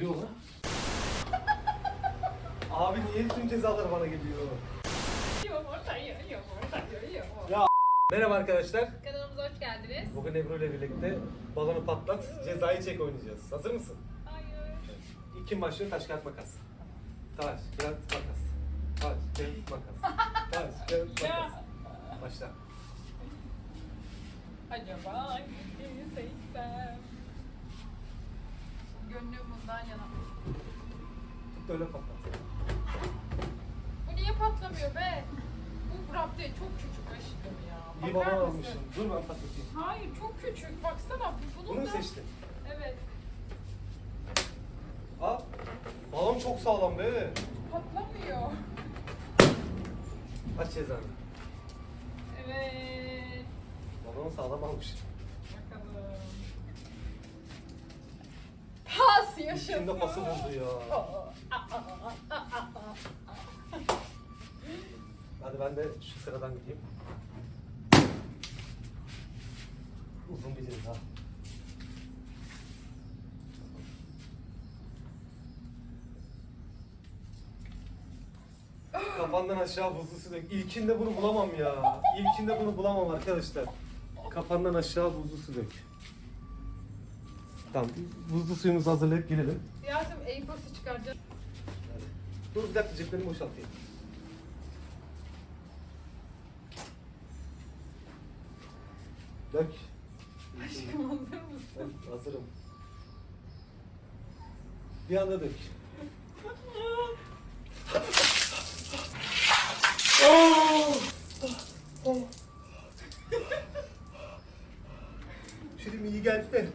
Gülüyor lan. Abi niye tüm cezalar bana geliyor? Ya merhaba arkadaşlar. Kanalımıza hoş geldiniz. Bugün Ebru ile birlikte balonu patlat, cezayı çek oynayacağız. Hazır mısın? Hayır. İlk kim başlıyor? Taş kağıt makas. Taş kağıt makas. Taş kağıt makas. Taş kağıt makas. Başla. Acaba hangisini seçsem? Gönlüm bundan yana. Tut da öyle patlat. Bu niye patlamıyor be? Bu rapte çok küçük aşkım ya. İyi Bakar balon mısın? almışsın. Dur ben patlatayım. Hayır çok küçük. Baksana bu- bunun Bunu mu da... seçtin? Evet. Aa, balon çok sağlam be. Patlamıyor. Aç cezanı. Evet. Balonu sağlam almış. Yaşasın. İçinde pası buldu ya. Hadi ben de şu sıradan gideyim. Uzun bir ceza. Kafandan aşağı buzlu su dök. İlkinde bunu bulamam ya. İlkinde bunu bulamam arkadaşlar. Kafandan aşağı buzlu su dök. Tamam, buzlu suyumuzu hazırlayıp gelelim. Yasemin Eyfos'u çıkaracağız. Dur bir dakika ceplerimi boşaltayım. Dök. Aşkım hazır mısın? Ben hazırım. Bir anda dök. Şirin iyi geldi de.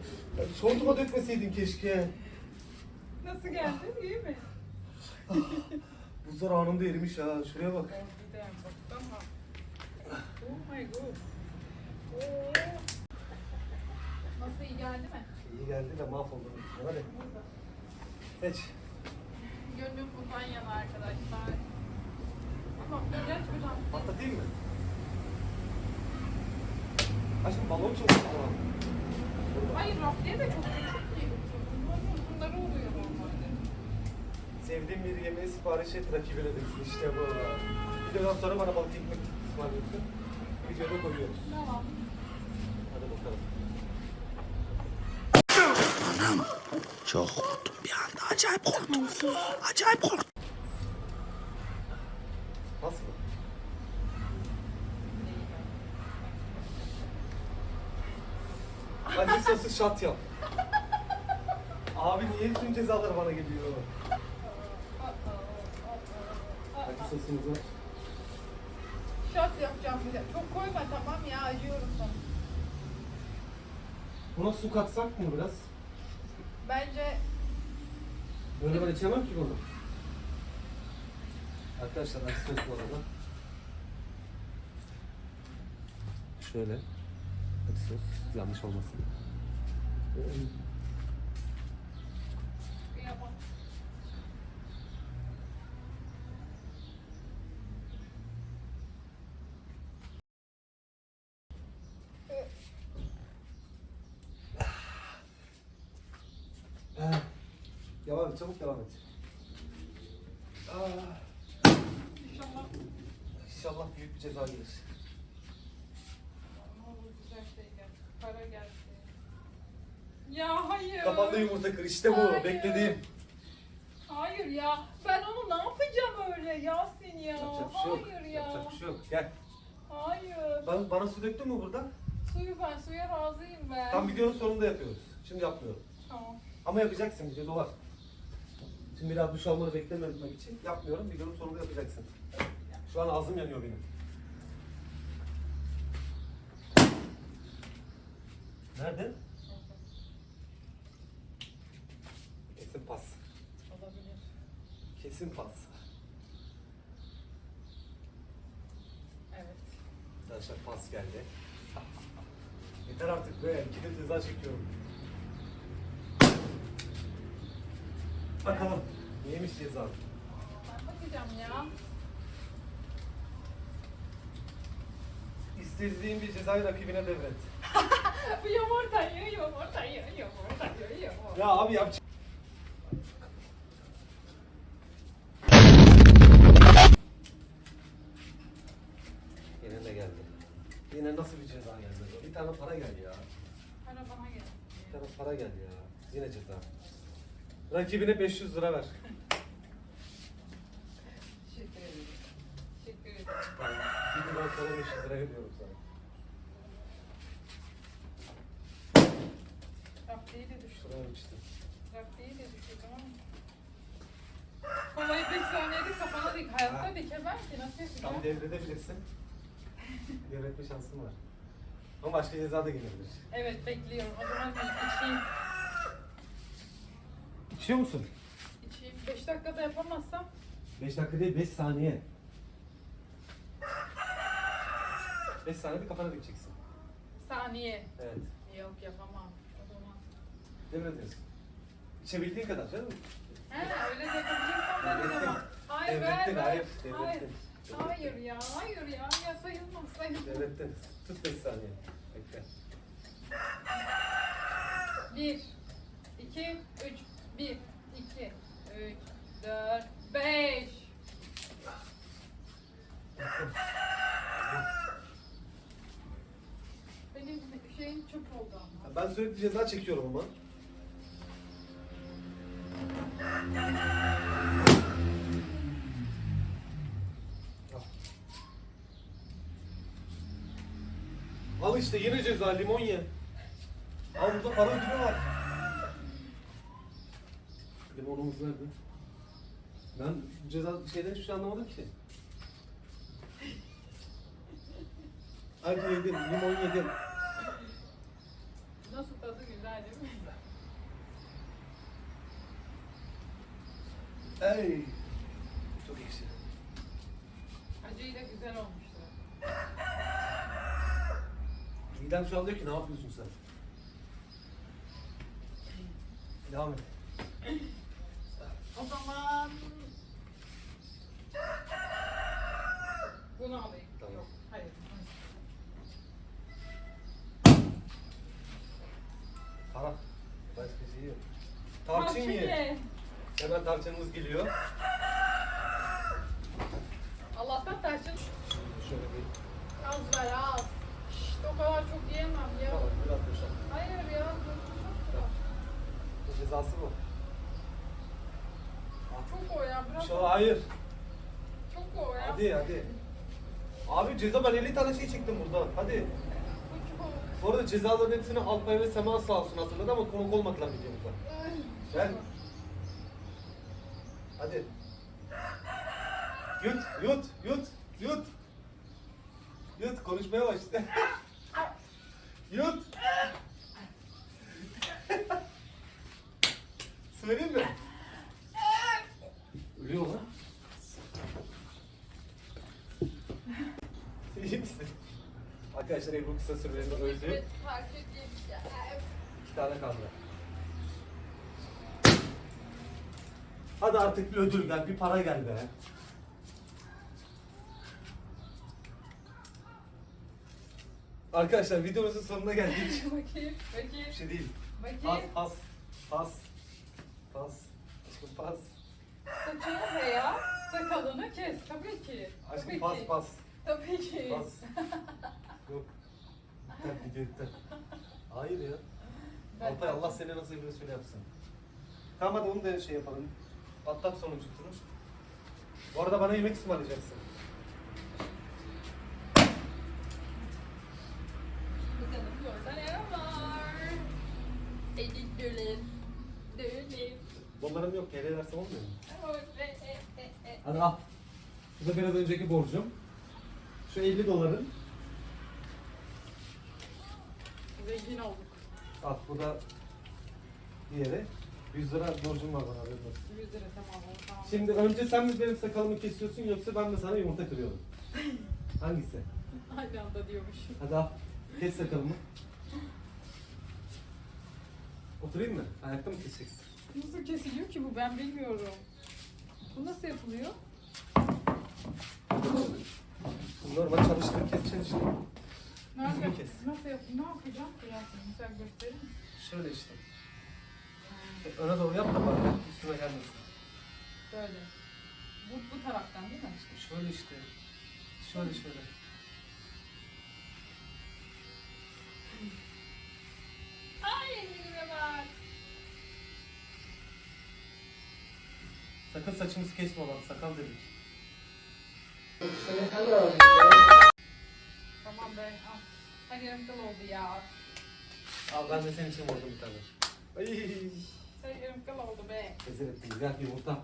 Şortuma dökmeseydin keşke. Nasıl geldin? İyi mi? Buzlar anında erimiş ha. Şuraya bak. Harbiden baksana. Oh my god. Oo. Nasıl iyi geldi mi? İyi geldi de mahvoldum. Hadi. Seç. Gönlüm bundan yana arkadaşlar. Ama ilaç hocam. Patlatayım mı? Aşkım balon çok sağlam. Hayır raftiye de çok küçük. Bunların uzunları oluyor normalde. Sevdiğim bir yemeği sipariş et rakibine desin. İşte bu. Videodan sonra bana balık ekmek ısmarlıyorsun. Videoda koyuyoruz. Tamam. Hadi bakalım. Çok korktum bir anda. Acayip korktum. Acayip korktum. Nasıl? Hadi sosu şat yap. Abi niye tüm cezalar bana geliyor? Hadi sosumuzu. Şat yapacağım bir de. Çok koyma tamam ya acıyorum sana. Buna su katsak mı biraz? Bence Böyle ben içemem ki bunu. Arkadaşlar sos bu arada. Şöyle. Sos. Yanlış olmasın. Devam et, çabuk devam et. Ah. İnşallah. İnşallah büyük bir ceza gelir. Ne olur güzel şey gel. Para gelsin. Ya hayır. Kafanda yumurta kır, işte bu. Hayır. Beklediğim. Hayır ya. Ben onu ne yapacağım öyle Yasin ya? Yapacak bir şey yok. hayır ya. Yapacak bir şey yok. Gel. Hayır. Ben, bana su döktün mü burada? Suyu ben suya razıyım ben. Tam videonun sonunda yapıyoruz. Şimdi yapmıyorum. Tamam. Ama yapacaksın, videoda var. Şimdi biraz duş almanı beklememek için yapmıyorum. Videonun sonunda yapacaksın. Şu an ağzım yanıyor benim. Nerede? Kesin pas. Olabilir. Kesin pas. Evet. Arkadaşlar pas geldi. Yeter artık be. İkide ceza çekiyorum. Bakalım. Neymiş ceza? Ben bakacağım ya. İstediğin bir cezayı rakibine devret. Bu yumurtayı, yumurtayı, yumurtayı, yumurtayı. Ya abi yap. Tane para gel ya. Para bana gel. Bir tane para gel ya. Yine ceza. Rakibine 500 lira ver. Teşekkür ederim. Teşekkür ederim. Bir lira para 500 lira veriyorum sana. Raptiyi de düştü. Şuraya işte. Raptiyi de düştü tamam mı? Kolayı 5 saniyede kafana dik. Hayatta Ha. dikemem ki. Nasıl yapacağım? Tam devredebilirsin. Devretme şansın var. Ama başka ceza da gelebilir. Evet bekliyorum. O zaman bir içeyim. İçiyor musun? İçeyim. 5 dakikada yapamazsam 5 dakika değil 5 saniye. 5 saniyede kafana dikeceksin. saniye. Evet. Yok yapamam. O zaman. Devredebilirsin. İçebildiğin kadar canım. He öyle de yapabileceksem ben o Devrettin. zaman. Hayır ver Devrettin, ver. Hayır. Devrettin. Hayır ya. Hayır ya. Ya sayılmaz sayılmaz. Devrettin. Tut 5 saniye. Bekle. 1 2 3 1 2 3 4 5 Benim şeyim çöp oldu ama. Ben sürekli ceza çekiyorum ama. Al. İşte yine ceza limon ye. Al burada para ödülü var. Limonumuz nerede? Ben ceza şeyden hiçbir şey anlamadım ki. Hadi yedim, limon yedim. Nasıl tadı güzel değil mi? Ey! Çok ekşi. Acıyla güzel olmuştu. Midem şu an diyor ki ne yapıyorsun sen? Devam et. O zaman bunu alayım. Tamam. Yok, hayır. Para. Başka yok. Tarçın Tarçın ye. Hemen tarçınımız geliyor. Allah'tan tarçın Şöyle bir. az ver az. O kadar çok yiyemem ya. Tamam, biraz boşalt. Hayır ya. dur. Bu cezası mı? Çok o ya. Biraz Şu hayır. çok o ya. Hadi hadi. Abi ceza ben 50 tane şey çektim burada. Hadi. Bu. Bu arada cezaların hepsini Alpay ve Sema sağ olsun hatırladı ama konuk olmadılar videomuza. Gel. Hadi. Yut, yut, yut, yut. Yut, konuşmaya başla. yut. Söyleyeyim mi? Ölüyor lan. İyi misin? Arkadaşlar Ebru kısa sürelerini öldü. Ya. İki tane kaldı. Hadi artık bir ödül gel, bir para gel be. Arkadaşlar videomuzun sonuna geldik. Bakayım, bakayım, Bir şey değil. Pas, bakayım. pas, pas, pas. Aşkım pas. Saçını he ya. Sakalını kes. Tabii ki. Aşkım Tabii pas, ki. pas, Tabii ki. pas. Yok. İptal video iptal. Hayır ya. Ben- Alpay Allah seni nasıl biliyorsa öyle yapsın. Tamam hadi onu da şey yapalım. Atlat sonuncusunu. Bu arada bana yemek ısmarlayacaksın. Bakalım yolda ne var? Edik dönem. Dönem. Dolarım yok, TL versem olmuyor mu? Hadi al. Bu da biraz önceki borcum. Şu 50 doların. Zengin olduk. Al bu da diğeri. 100 lira borcum var bana. haberin olsun. 100 lira tamam. tamam. Şimdi önce sen mi benim sakalımı kesiyorsun yoksa ben de sana yumurta kırıyorum? Hangisi? Aynı anda diyormuş. Hadi al. Kes sakalımı. Oturayım mı? Ayakta mı keseceksin? Nasıl kesiliyor ki bu ben bilmiyorum. Bu nasıl yapılıyor? Normal çalıştığını keseceksin işte. Nerede? Kes. Nasıl yap? Ne yapacağım? Biraz sen gösterir misin? Şöyle işte. Öne doğru yap da bari üstüme gelmesin. Böyle. Bu, bu taraftan değil mi? Şöyle işte. Şöyle şöyle. Sakın saçımızı kesme lan sakal dedik. Tamam be. Al. Her yerim kıl oldu ya. Al ben de senin için vurdum bir tane. Ay. Her yerim kıl oldu be. Rezil ettin güzel yumurta.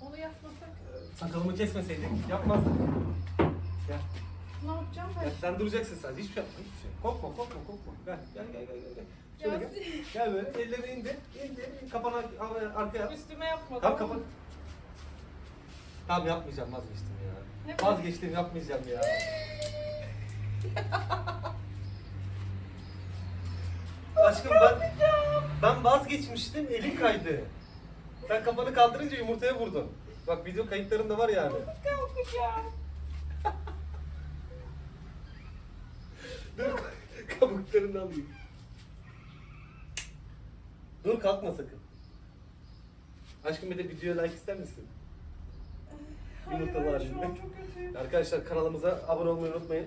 Onu yapmasak Sakalımı kesmeseydik yapmazdık. Gel. Ne yapacağım ben? sen duracaksın sadece hiçbir şey yapma hiçbir şey. Korkma korkma korkma. Gel gel gel gel gel. Şöyle gel. Gel böyle ellerini indir. İndir. Kafanı ar- arkaya at. Üstüme yapma. Tamam kapat. Tamam yapmayacağım vazgeçtim ya. Ne Vazgeçtim yapmayacağım ya. Aşkım ben ben vazgeçmiştim elim kaydı. Sen kafanı kaldırınca yumurtaya vurdun. Bak video kayıtlarında var yani. Kalkacağım. Dur kabuklarını alayım. Dur kalkma sakın. Aşkım bir de videoya like ister misin? Yumurtalı halinde. Arkadaşlar kanalımıza abone olmayı unutmayın.